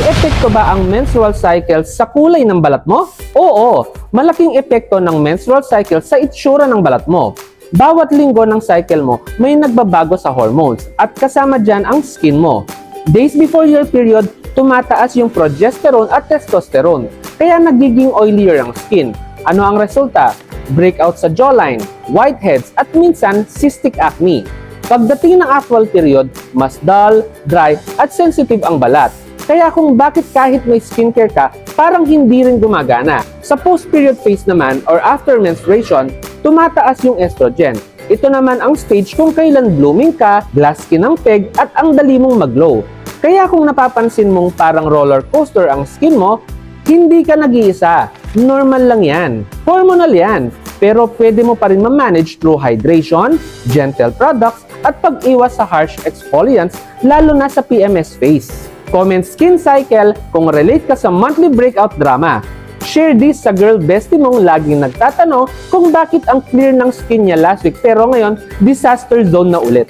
epekto ba ang menstrual cycle sa kulay ng balat mo? Oo, malaking epekto ng menstrual cycle sa itsura ng balat mo. Bawat linggo ng cycle mo, may nagbabago sa hormones at kasama dyan ang skin mo. Days before your period, tumataas yung progesterone at testosterone, kaya nagiging oilier ang skin. Ano ang resulta? Breakout sa jawline, whiteheads at minsan cystic acne. Pagdating ng actual period, mas dull, dry at sensitive ang balat. Kaya kung bakit kahit may skincare ka, parang hindi rin gumagana. Sa post-period phase naman or after menstruation, tumataas yung estrogen. Ito naman ang stage kung kailan blooming ka, glass skin ang peg at ang dali mong mag-glow. Kaya kung napapansin mong parang roller coaster ang skin mo, hindi ka nag-iisa. Normal lang yan. Hormonal yan. Pero pwede mo pa rin ma-manage through hydration, gentle products, at pag-iwas sa harsh exfoliants, lalo na sa PMS phase. Comment skin cycle kung relate ka sa monthly breakout drama. Share this sa girl bestie mong laging nagtatanong kung bakit ang clear ng skin niya last week pero ngayon disaster zone na ulit.